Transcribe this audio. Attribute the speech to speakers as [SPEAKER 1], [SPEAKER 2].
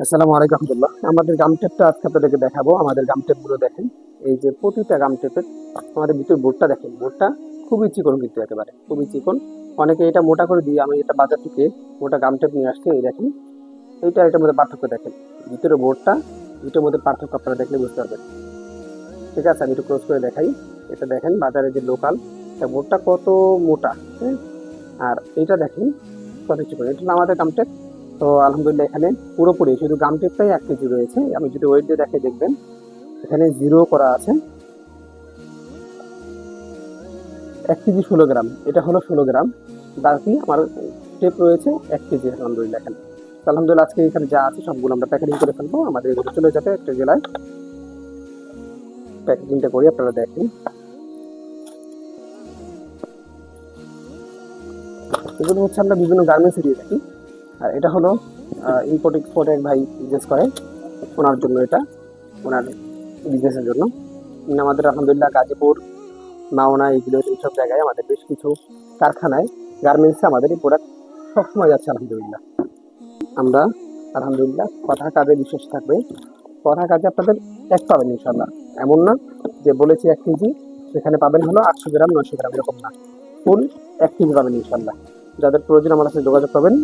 [SPEAKER 1] আসসালামু আলাইকুম রহমতুল্লাহ। আমাদের গাম টেপটা আজকে আপনাদেরকে দেখাবো। আমাদের গাম টেপগুলো দেখেন। এই যে প্রতিটা গাম টেপের আমাদের ভিতর বোর্ডটা দেখেন। বোর্ডটা খুবই চিকন কিন্তু একেবারে, খুবই চিকন। অনেকে এটা মোটা করে দিয়ে আমি এটা বাজার থেকে মোটা গাম টেপ নিয়ে আসছি, এই দেখেন। এইটা এটার মধ্যে পার্থক্য দেখেন। ভিতরে বোর্ডটা দুটোর মধ্যে পার্থক্য আপনারা দেখলে বুঝতে পারবেন। ঠিক আছে, আমি একটু ক্লোজ করে দেখাই। এটা দেখেন, বাজারে যে লোকাল বোর্ডটা কত মোটা হ্যাঁ? আর এইটা দেখেন, কত চিকন। এটা আমাদের গাম টেপ তো আলহামদুলিল্লাহ এখানে পুরোপুরি শুধু গাম টেপটাই এক কেজি রয়েছে। আমি যদি ওয়েট দিয়ে দেখে দেখবেন, এখানে জিরো করা আছে। এক কেজি ষোলো গ্রাম, এটা হলো ষোলো গ্রাম। বাকি আমার টেপ রয়েছে এক কেজি, আলহামদুলিল্লাহ এখানে। তো আলহামদুলিল্লাহ আজকে এখানে যা আছে সবগুলো আমরা প্যাকেটিং করে ফেলব। আমাদের এগুলো চলে যাবে একটা জেলায়। প্যাকেটিংটা করি, আপনারা দেখেন। এগুলো হচ্ছে আমরা বিভিন্ন গার্মেন্টসে দিয়ে থাকি। আর এটা হলো ইম্পোর্ট এক্সপোর্ট এক ভাই বিজনেস করে। ওনার জন্য এটা, ওনার বিজনেসের জন্য। আমাদের আলহামদুলিল্লাহ গাজীপুর, মাওনা এগুলো এইসব জায়গায় আমাদের বেশ কিছু কারখানায় গার্মেন্টসে আমাদের এই প্রোডাক্ট সবসময় যাচ্ছে, আলহামদুলিল্লাহ। আমরা আলহামদুলিল্লাহ কথা কাজে বিশেষ থাকবে। কথা কাজে আপনাদের এক পাবেন ইনশাল্লাহ এমন না যে বলেছি এক কেজি, সেখানে পাবেন হলো আটশো গ্রাম, নয়শো গ্রাম, এরকম না। ফুল এক কেজি পাবেন ইনশাল্লাহ যাদের প্রয়োজন আমার সাথে যোগাযোগ করবেন